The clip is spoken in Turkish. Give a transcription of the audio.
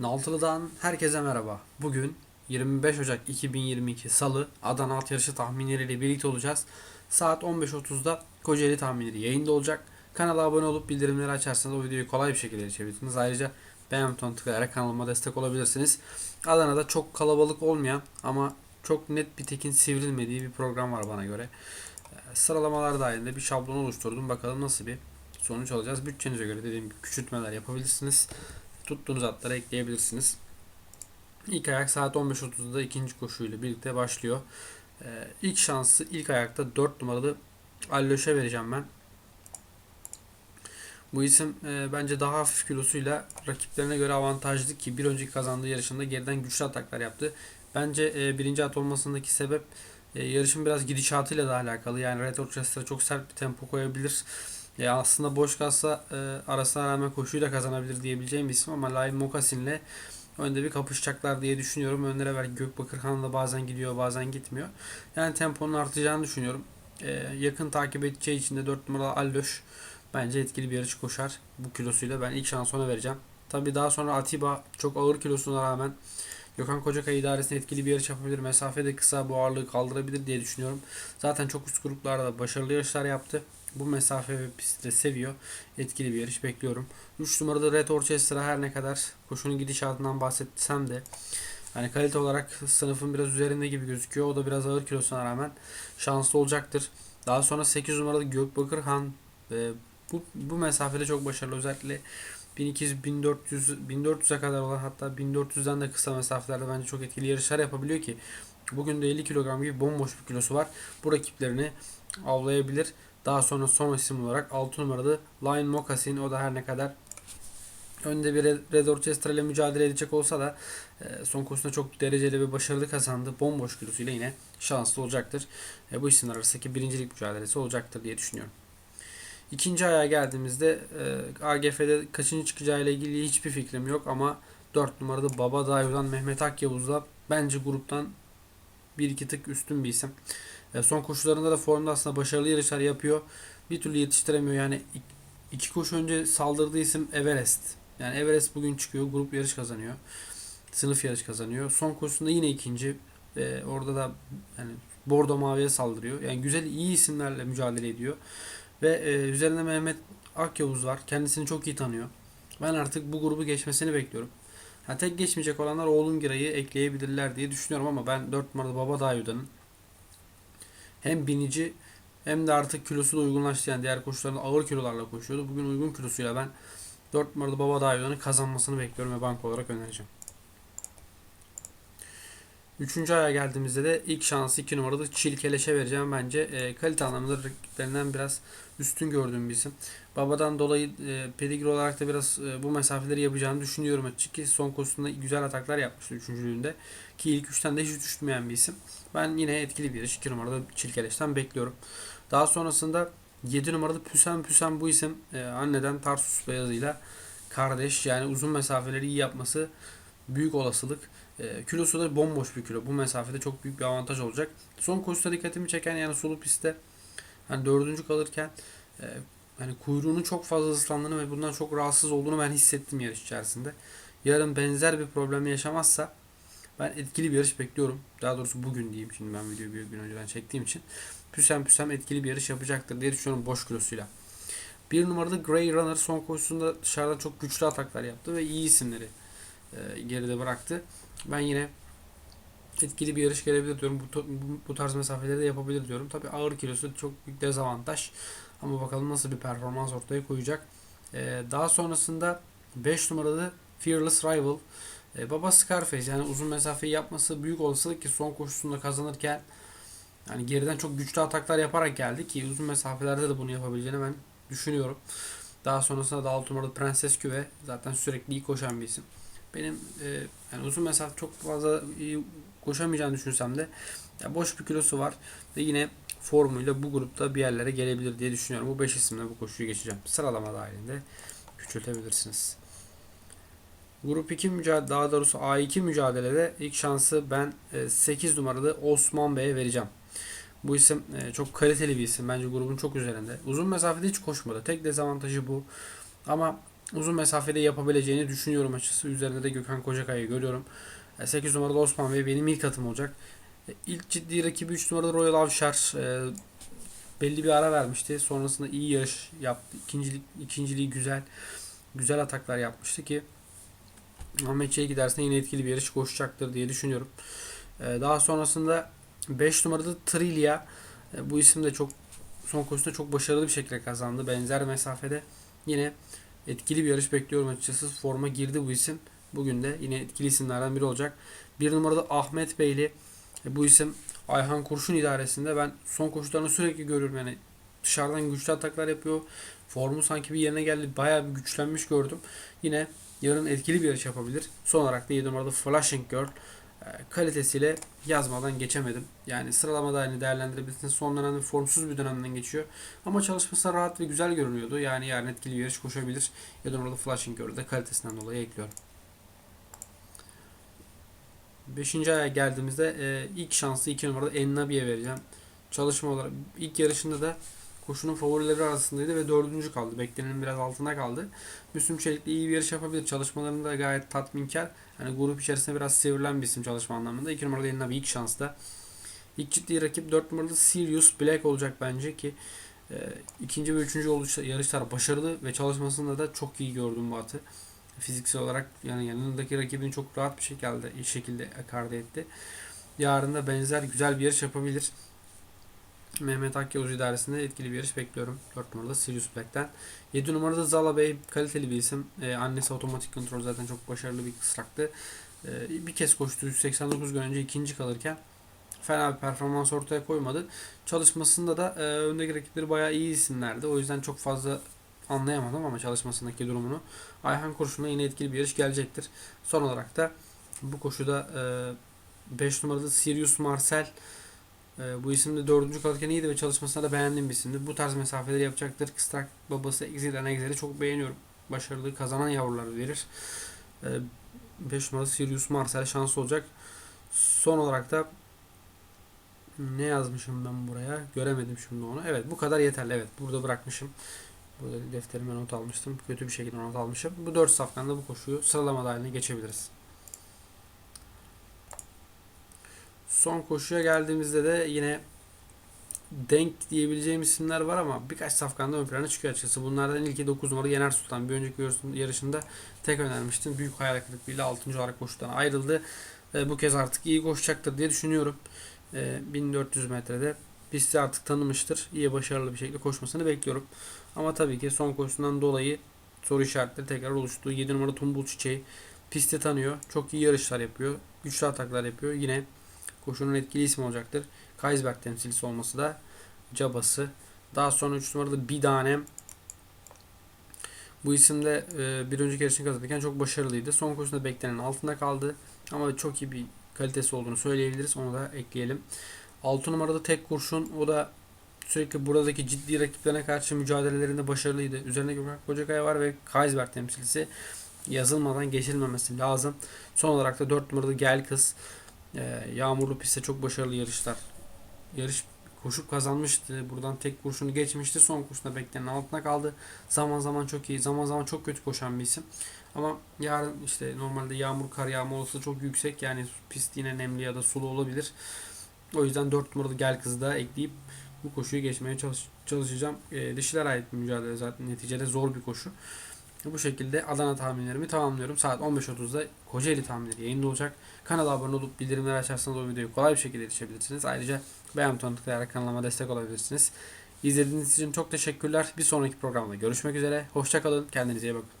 Naltılı'dan herkese merhaba. Bugün 25 Ocak 2022 Salı Adana at yarışı tahminleriyle birlikte olacağız. Saat 15.30'da Kocaeli tahminleri yayında olacak. Kanala abone olup bildirimleri açarsanız o videoyu kolay bir şekilde erişebilirsiniz. Ayrıca beğen butonuna tıklayarak kanalıma destek olabilirsiniz. Adana'da çok kalabalık olmayan ama çok net bir tekin sivrilmediği bir program var bana göre. Ee, Sıralamalar dahilinde bir şablon oluşturdum. Bakalım nasıl bir sonuç alacağız. Bütçenize göre dediğim gibi küçültmeler yapabilirsiniz tuttuğunuz atlara ekleyebilirsiniz. İlk ayak saat 15.30'da ikinci koşuyla birlikte başlıyor. Ee, ilk şansı ilk ayakta 4 numaralı Alloş'a vereceğim ben. Bu isim e, bence daha hafif kilosuyla rakiplerine göre avantajlı ki bir önceki kazandığı yarışında geriden güçlü ataklar yaptı. Bence e, birinci at olmasındaki sebep e, yarışın biraz gidişatıyla da alakalı. Yani Red Orchestr'a çok sert bir tempo koyabilir. Ya aslında boş kalsa e, arasına rağmen koşuyu da kazanabilir diyebileceğim bir isim ama Lain Mokasin'le önde bir kapışacaklar diye düşünüyorum. Önlere belki Gökbakırhan da bazen gidiyor bazen gitmiyor. Yani temponun artacağını düşünüyorum. E, yakın takip edeceği için de 4 numaralı Alloş bence etkili bir yarış koşar. Bu kilosuyla ben ilk şans ona vereceğim. Tabi daha sonra Atiba çok ağır kilosuna rağmen Gökhan Kocakay idaresinde etkili bir yarış yapabilir. Mesafe de kısa bu ağırlığı kaldırabilir diye düşünüyorum. Zaten çok üst gruplarda başarılı yarışlar yaptı. Bu mesafe ve pisti seviyor. Etkili bir yarış bekliyorum. 3 numarada Red Orchestra her ne kadar koşunun gidişatından bahsetsem de hani kalite olarak sınıfın biraz üzerinde gibi gözüküyor. O da biraz ağır kilosuna rağmen şanslı olacaktır. Daha sonra 8 numarada Gökbakır Han e, bu, bu mesafede çok başarılı. Özellikle 1200 1400 1400'e kadar olan hatta 1400'den de kısa mesafelerde bence çok etkili yarışlar yapabiliyor ki bugün de 50 kilogram gibi bomboş bir kilosu var. Bu rakiplerini avlayabilir. Daha sonra son isim olarak 6 numaralı Lion Moccasin o da her ne kadar önde bir Red Orchestra ile mücadele edecek olsa da e, son koşusunda çok dereceli ve başarılı kazandı. Bomboş kilosuyla yine şanslı olacaktır. E, bu isimler arasındaki birincilik mücadelesi olacaktır diye düşünüyorum. İkinci ayağa geldiğimizde e, AGF'de kaçıncı çıkacağıyla ilgili hiçbir fikrim yok ama 4 numarada Baba Dayo'dan Mehmet Akyavuz'da bence gruptan bir iki tık üstün bir isim. Son koşularında da formda aslında başarılı yarışlar yapıyor. Bir türlü yetiştiremiyor. Yani iki koşu önce saldırdığı isim Everest. Yani Everest bugün çıkıyor. Grup yarış kazanıyor. Sınıf yarış kazanıyor. Son koşusunda yine ikinci. E, orada da yani Bordo Mavi'ye saldırıyor. Yani güzel iyi isimlerle mücadele ediyor. Ve e, üzerinde Mehmet Akyavuz var. Kendisini çok iyi tanıyor. Ben artık bu grubu geçmesini bekliyorum. Ha, tek geçmeyecek olanlar Oğlum Giray'ı ekleyebilirler diye düşünüyorum ama ben 4 numaralı Baba Dayu'danın hem binici hem de artık kilosu da uygunlaştı. Yani diğer koşularında ağır kilolarla koşuyordu. Bugün uygun kilosuyla ben 4 numaralı Baba Dayu'danın kazanmasını bekliyorum ve bank olarak önereceğim. Üçüncü aya geldiğimizde de ilk şansı 2 numaralı Çilkeleş'e vereceğim. Bence e, kalite anlamında rakiplerinden biraz üstün gördüğüm bir isim. Babadan dolayı e, pedigri olarak da biraz e, bu mesafeleri yapacağını düşünüyorum açıkçası. Son koşusunda güzel ataklar yapmıştı üçüncülüğünde. Ki ilk üçten de hiç düşmeyen bir isim. Ben yine etkili bir yarış 2 numarada Çilkeleş'ten bekliyorum. Daha sonrasında 7 numaralı Püsen Püsen bu isim e, anneden Tarsus Beyazı'yla kardeş. Yani uzun mesafeleri iyi yapması büyük olasılık. E, kilosu da bomboş bir kilo. Bu mesafede çok büyük bir avantaj olacak. Son koşuda dikkatimi çeken yani sulu pistte hani dördüncü kalırken e, hani kuyruğunu çok fazla ıslandığını ve bundan çok rahatsız olduğunu ben hissettim yarış içerisinde. Yarın benzer bir problem yaşamazsa ben etkili bir yarış bekliyorum. Daha doğrusu bugün diyeyim şimdi ben videoyu bir gün önceden çektiğim için. Püsem püsem etkili bir yarış yapacaktır diye düşünüyorum boş kilosuyla. Bir numaralı Grey Runner son koşusunda dışarıda çok güçlü ataklar yaptı ve iyi isimleri e, geride bıraktı. Ben yine etkili bir yarış gelebilir diyorum. Bu, bu tarz mesafeleri de yapabilir diyorum. Tabi ağır kilosu çok büyük dezavantaj. Ama bakalım nasıl bir performans ortaya koyacak. Ee, daha sonrasında 5 numaralı Fearless Rival. Ee, baba Scarface yani uzun mesafeyi yapması büyük olasılık ki son koşusunda kazanırken yani geriden çok güçlü ataklar yaparak geldi ki uzun mesafelerde de bunu yapabileceğini ben düşünüyorum. Daha sonrasında da 6 numaralı Prenses Küve zaten sürekli iyi koşan bir isim. Benim e, yani uzun mesafe çok fazla iyi koşamayacağını düşünsem de ya boş bir kilosu var ve yine formuyla bu grupta bir yerlere gelebilir diye düşünüyorum. Bu 5 isimle bu koşuyu geçeceğim. Sıralama dahilinde küçültebilirsiniz. Grup 2 mücadele daha doğrusu A2 mücadelede ilk şansı ben 8 numaralı Osman Bey'e vereceğim. Bu isim e, çok kaliteli bir isim. Bence grubun çok üzerinde. Uzun mesafede hiç koşmadı. Tek dezavantajı bu. Ama uzun mesafede yapabileceğini düşünüyorum açıkçası. Üzerinde de Gökhan Kocakay'ı görüyorum. 8 numarada Osman Bey benim ilk atım olacak. E, İlk ciddi rakibi 3 numarada Royal Avşar. E, belli bir ara vermişti. Sonrasında iyi yarış yaptı. İkincilik, ikinciliği güzel. Güzel ataklar yapmıştı ki Ahmet Çelik giderse yine etkili bir yarış koşacaktır diye düşünüyorum. E, daha sonrasında 5 numarada Trilia. E, bu isim de çok son koşusunda çok başarılı bir şekilde kazandı. Benzer mesafede yine etkili bir yarış bekliyorum açıkçası. Forma girdi bu isim. Bugün de yine etkili isimlerden biri olacak. Bir numarada Ahmet Beyli. E, bu isim Ayhan Kurşun idaresinde ben son koşularını sürekli görüyorum. Yani dışarıdan güçlü ataklar yapıyor. Formu sanki bir yerine geldi. Bayağı bir güçlenmiş gördüm. Yine yarın etkili bir yarış yapabilir. Son olarak da 7 numarada Flashing Girl e, kalitesiyle yazmadan geçemedim. Yani sıralamada aynı değerlendirebilirsiniz. Son dönemde formsuz bir dönemden geçiyor. Ama çalışması rahat ve güzel görünüyordu. Yani yarın etkili bir yarış koşabilir. 7 numarada Flashing Girl'ü de kalitesinden dolayı ekliyorum. Beşinci aya geldiğimizde e, ilk şansı 2 numarada Ennabi'ye vereceğim. Çalışma olarak ilk yarışında da koşunun favorileri arasındaydı ve dördüncü kaldı. Beklenenin biraz altında kaldı. Müslüm Çelik'le iyi bir yarış yapabilir. Çalışmalarında gayet tatminkar. Hani grup içerisinde biraz sivrilen bir isim çalışma anlamında. 2 numarada Ennabi ilk şansta. İlk ciddi rakip 4 numaralı Sirius Black olacak bence ki e, ikinci ve üçüncü oluş, yarışlar başarılı ve çalışmasında da çok iyi gördüm bu atı fiziksel olarak yani yanındaki rakibini çok rahat bir şekilde şekilde ekarte etti. Yarın da benzer güzel bir yarış yapabilir. Mehmet Akyavuz idaresinde etkili bir yarış bekliyorum. 4 numarada Sirius Black'ten. 7 numarada Zala Bey kaliteli bir isim. Ee, annesi otomatik kontrol zaten çok başarılı bir kısraktı. Ee, bir kez koştu 189 gün önce ikinci kalırken fena bir performans ortaya koymadı. Çalışmasında da e, öndeki rakipleri bayağı iyi isimlerdi. O yüzden çok fazla anlayamadım ama çalışmasındaki durumunu. Ayhan Kurşun'la yine etkili bir yarış gelecektir. Son olarak da bu koşuda 5 e, numarada Sirius Marcel e, bu isim de dördüncü kalırken iyiydi ve çalışmasına da beğendiğim bir isimdi. Bu tarz mesafeleri yapacaktır. Kıstak babası Exil Anexil'i çok beğeniyorum. Başarılı kazanan yavruları verir. Ee, 5 e, numaralı Sirius Marcel şansı olacak. Son olarak da ne yazmışım ben buraya? Göremedim şimdi onu. Evet bu kadar yeterli. Evet burada bırakmışım. Burada defterime not almıştım. Kötü bir şekilde not almışım. Bu 4 safkanda bu koşuyu sıralama dahiline geçebiliriz. Son koşuya geldiğimizde de yine denk diyebileceğim isimler var ama birkaç safkanda ön plana çıkıyor açıkçası. Bunlardan ilki 9 numaralı Yener Sultan. Bir önceki yarışında tek önermiştim. Büyük hayal kırıklığıyla 6. olarak koşudan ayrıldı. E, bu kez artık iyi koşacaktır diye düşünüyorum. E, 1400 metrede pisti artık tanımıştır. İyi başarılı bir şekilde koşmasını bekliyorum. Ama tabii ki son koşusundan dolayı soru işaretleri tekrar oluştu. 7 numara Tumbul Çiçeği pisti tanıyor. Çok iyi yarışlar yapıyor. Güçlü ataklar yapıyor. Yine koşunun etkili ismi olacaktır. Kaisberg temsilcisi olması da cabası. Daha sonra 3 numarada Bidanem. Bu isimde e, bir önceki yarışını kazanırken çok başarılıydı. Son koşusunda beklenenin altında kaldı. Ama çok iyi bir kalitesi olduğunu söyleyebiliriz. Onu da ekleyelim. 6 numarada tek kurşun. O da sürekli buradaki ciddi rakiplerine karşı mücadelelerinde başarılıydı. Üzerine Gökhan Kocakaya var ve Kaisberg temsilcisi yazılmadan geçilmemesi lazım. Son olarak da 4 numarada Gel Kız. Ee, yağmurlu pistte çok başarılı yarışlar. Yarış koşup kazanmıştı. Buradan tek kurşunu geçmişti. Son kursuna beklenen altına kaldı. Zaman zaman çok iyi, zaman zaman çok kötü koşan bir isim. Ama yarın işte normalde yağmur kar yağma olasılığı çok yüksek. Yani pist yine nemli ya da sulu olabilir. O yüzden 4 numaralı Gel Kız'ı da ekleyip bu koşuyu geçmeye çalış çalışacağım. E, dişiler ait mücadele zaten neticede zor bir koşu. Bu şekilde Adana tahminlerimi tamamlıyorum. Saat 15.30'da Kocaeli tahminleri yayında olacak. Kanala abone olup bildirimleri açarsanız o videoyu kolay bir şekilde erişebilirsiniz. Ayrıca beğen butonuna tıklayarak kanalıma destek olabilirsiniz. İzlediğiniz için çok teşekkürler. Bir sonraki programda görüşmek üzere. Hoşçakalın. Kendinize iyi bakın.